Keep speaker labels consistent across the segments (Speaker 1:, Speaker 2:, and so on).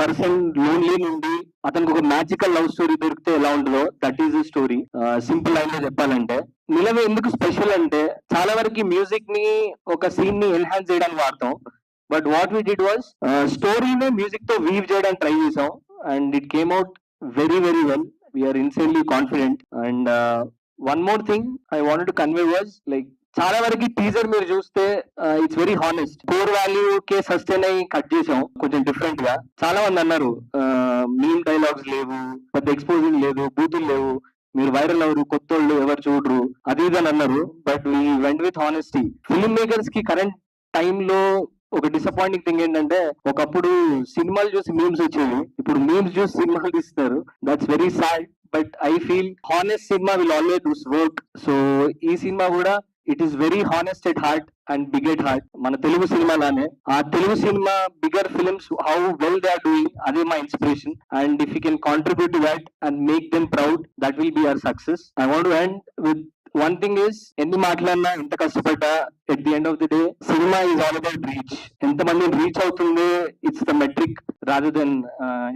Speaker 1: Person lonely నుండి అతనికి ఒక మ్యాజికల్ లవ్ స్టోరీ దొరికితే ఎలా ఉంటుందో దట్ ఈస్ స్టోరీ సింపుల్ లైన్లో చెప్పాలంటే. నిలవ ఎందుకు స్పెషల్ అంటే చాలా వరకు మ్యూజిక్ని ఒక సీన్ని ఎన్హాన్స్ చేయడానికి వాడతాం. But what we did was స్టోరీని మ్యూజిక్తో వీవ్ చేయడానికి ట్రై చేసాం. And it came out very very well we are insanely confident and one more thing I want to convey was like చాలా వరకు టీజర్ మీరు చూస్తే it's very honest core value K sustain అయ్యి cut చేసాం కొంచెం డిఫరెంట్గా. చాలా మంది అన్నారు మీమ్ డైలాగ్స్ లేవు పెద్ద ఎక్స్పోజింగ్ లేదు బూతులు లేవు మీరు వైరల్ అవరు కొత్త వాళ్ళు ఎవరు చూడరు అది ఇది అని అన్నారు. But we went with honesty film మేకర్స్కి current టైంలో ఒక డిసప్పాయింటింగ్ థింగ్ ఏంటంటే ఒకప్పుడు సినిమాలు చూసి మీమ్స్ వచ్చేవి. ఇప్పుడు మీమ్స్ చూసి సినిమాలు తీస్తారు. That's very sad but I feel honest cinema will always work so ఈ సినిమా కూడా it is very honest at heart and big at heart మన తెలుగు సినిమాలానే ఆ Telugu cinema bigger films how well they are doing అదే మా inspiration and if you can contribute to that and make them proud that will be our success I want end with one thing is ఎన్ని మాట్లాడినా ఎంత కష్టపడ్డా at the end of the day cinema is all about reach ఎంత మందిని reach అవుతుంది it's the metric rather than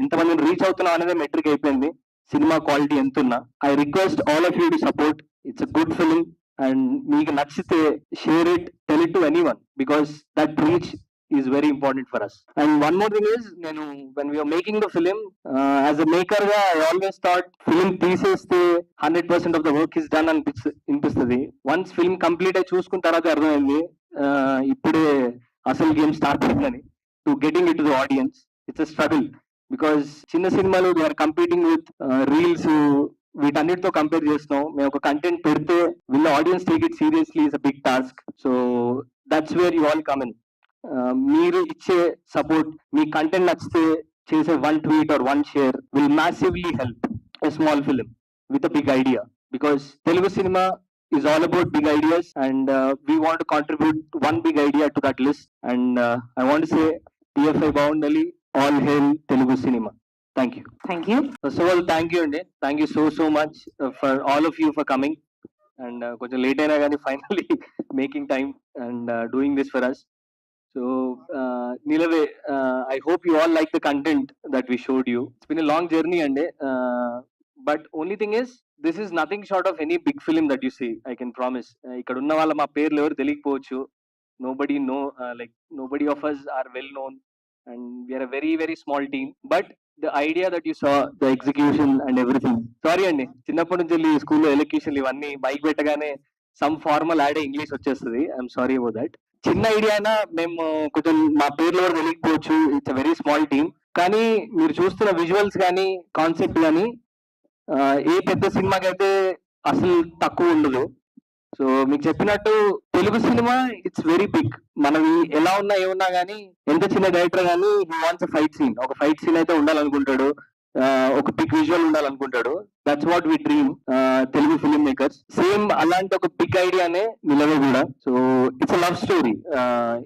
Speaker 1: ఎంత మందిని reach అవుతున్నా అనేది మెట్రిక్ అయిపోయింది. సినిమా క్వాలిటీ ఎంత ఉన్నా I request all of you to support it's a good film and మీకు నచ్చితే share it tell it to anyone because that reach is very important for us and one more thing is నేను when we are making the film as a మేకర్గా I always thought film తీసేస్తే hundred percent of the work is done అనిపిస్తు అనిపిస్తుంది. Once film complete అయి చూసుకున్న తర్వాత అర్థమైంది ఇప్పుడే అసలు game start అయిందని. To getting it to the audience it's a struggle because చిన్న సినిమాలు they are competing with reels వీటన్నిటితో కంపేర్ చేస్తున్నాం. మేము ఒక కంటెంట్ పెడితే వీళ్ళ audience take it seriously is a big task so that's where you all come on మీరు ఇచ్చే సపోర్ట్ మీ కంటెంట్ నచ్చితే చేసే one tweet or one share will massively help a small film with a big idea because Telugu cinema is all about big ideas and we want contribute one big idea to that list and I want say TFI బాగుండాలి all hail Telugu cinema thank you.
Speaker 2: Thank you
Speaker 1: first of all thank you అండి thank you so so much uh, for all of you for coming. And uh, కొంచెం late అయినా కానీ finally making time and doing this for us so Nilave I hope you all like the content that we showed you it's been long journey అండి but only thing is this is nothing short of any big film that you see I can promise ఇక్కడ ఉన్న వాళ్ళ మా పేర్లు ఎవరు తెలియకపోవచ్చు. Nobody no like nobody of us are well known and we are a very very small team but the idea that you saw the execution and everything sorry అండి చిన్నప్పటి నుంచి వెళ్ళి స్కూల్లో ఎలక్యూషన్ ఇవన్నీ బైక్ పెట్టగానే సమ్ ఫార్మల్ యాడ్ ఇంగ్లీష్ వచ్చేస్తుంది. I'm sorry about that చిన్న idea అయినా మేము కొంచెం మా పేర్లు ఎవరు తెలియకపోవచ్చు. It's a very small team కానీ మీరు చూస్తున్న విజువల్స్ కానీ కాన్సెప్ట్ కానీ ఏ పెద్ద సినిమాకి అయితే అసలు తక్కువ ఉండదు. సో మీకు చెప్పినట్టు Telugu cinema it's very big మనవి ఎలా ఉన్నా ఏమున్నా కానీ ఎంత చిన్న డైరెక్టర్ కానీ వాన్స్ వాంట్స్ ఫైట్ సీన్ ఒక ఫైట్ సీన్ అయితే ఉండాలనుకుంటాడు. ఒక big visual ఉండాలనుకుంటాడు. That's what we dream Telugu film makers same అలాంటి ఒక బిగ్ ఐడియానే నిలవే కూడా. So it's love story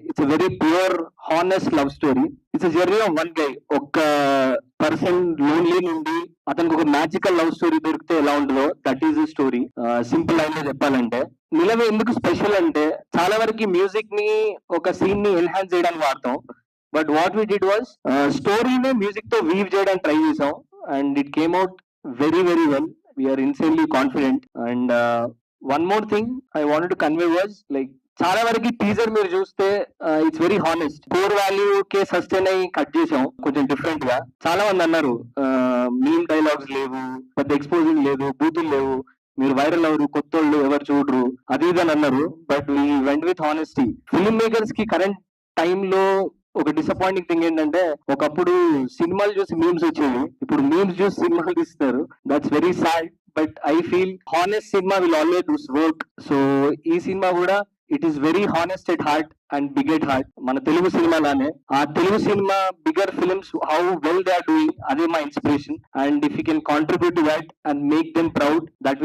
Speaker 1: it's very pure honest love story it's journey of one guy ఒక person lonely నుండి అతనికి ఒక మ్యాజికల్ లవ్ స్టోరీ దొరికితే ఎలా ఉంటుందో దట్ ఈస్ స్టోరీ సింపుల్ లైన్లో చెప్పాలంటే. నిలవ ఎందుకు స్పెషల్ అంటే చాలా వరకు మ్యూజిక్ని ఒక సీన్ని ఎన్హాన్స్ చేయడానికి వాడతాం. But what we did was స్టోరీని మ్యూజిక్తో వీవ్ చేయడానికి ట్రై చేసాం. And it came out very very well we are insanely confident and one more thing I want to convey was like చాలా వరకు టీజర్ మీరు చూస్తే it's very honest core value K sustain అయ్యి cut చేసాం కొంచెం డిఫరెంట్గా. చాలా మంది అన్నారు మీమ్ డైలాగ్స్ లేవు పెద్ద ఎక్స్పోజింగ్ లేదు బూతులు లేవు. మీరు వైరల్ అవరు కొత్త వాళ్ళు ఎవరు చూడరు. అది ఇది అని అన్నారు. But we went with honesty film మేకర్స్కి current టైంలో ఒక డిసప్పాయింటింగ్ థింగ్ ఏంటంటే ఒకప్పుడు సినిమాలు చూసి మీమ్స్ వచ్చేవి. ఇప్పుడు మీమ్స్ చూసి సినిమాలు తీస్తారు. That's very sad but I feel honest cinema will always work so ఈ సినిమా కూడా it is very honest at heart and big at heart మన తెలుగు సినిమాలానే ఆ Telugu cinema bigger films how well they are doing అదే మా inspiration and if you can contribute to that and make them proud that will